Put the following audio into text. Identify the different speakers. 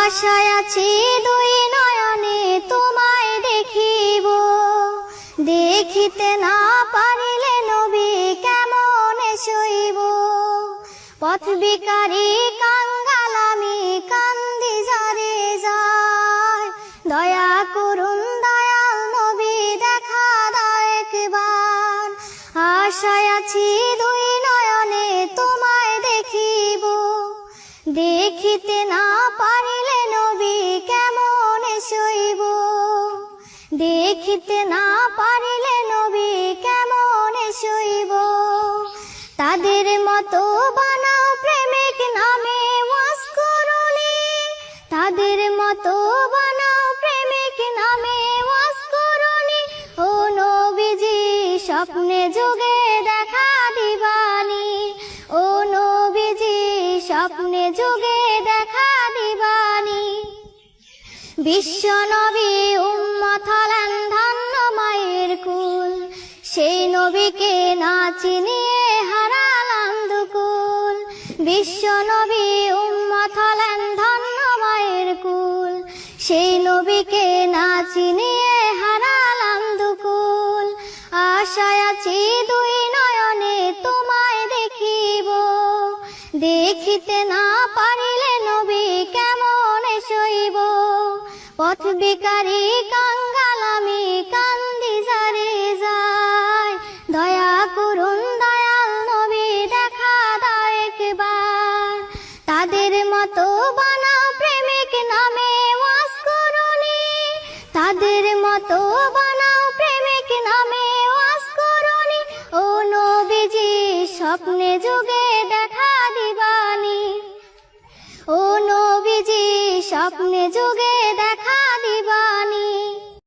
Speaker 1: আশায় আছি দুই নয়নে তোমায় দেখিব। দেখিতে না পারিলে নবী কেমন শৈব পথ বিকারী কাঙ্গাল আমি কান্দি যারে যায়। দয়া করুন দয়াল নবী, দেখা দাও একবার। আশায় আছি দুই নয়নে তোমায় দেখিব। দেখিতে না পারিলে দেখিতে না পারিলে নবী কেমন শৈব তাদের মতো বানাও প্রেমিক নামে তাদের মতো বানাও প্রেমিক নামে ওয়াস করুনি ও নবীজি, স্বপ্নে যুগে দেখা দিবানি। ও নবীজি, স্বপ্নে যুগে বিশ্ব নবী উম্মত হলেন ধন্য মায়ের কুল। সেই নবীকে না চিনিয়ে হারালাম দুকুল। বিশ্ব নবী উম্মত হলেন ধন্য মায়ের কুল। সেই নবীকে না চিনিয়ে হারালাম দুকুল। আশায় আছি দুই নয়নে তোমায় দেখিব। দেখিতে না পারিলে পথ বিকারী কাঙ্গাল আমি কান্দি যারে যায় দয়া করুন দয়াল নবী, দেখা দাও একবার। তাদের মতো বানাও প্রেমিক নামে ওয়াস করুনি তাদের মতো বানাও প্রেমিক নামে ওয়াস করুনি ও নবীজি, স্বপ্নে যুগে দেখা দিবানি। ও নবীজি, স্বপ্নে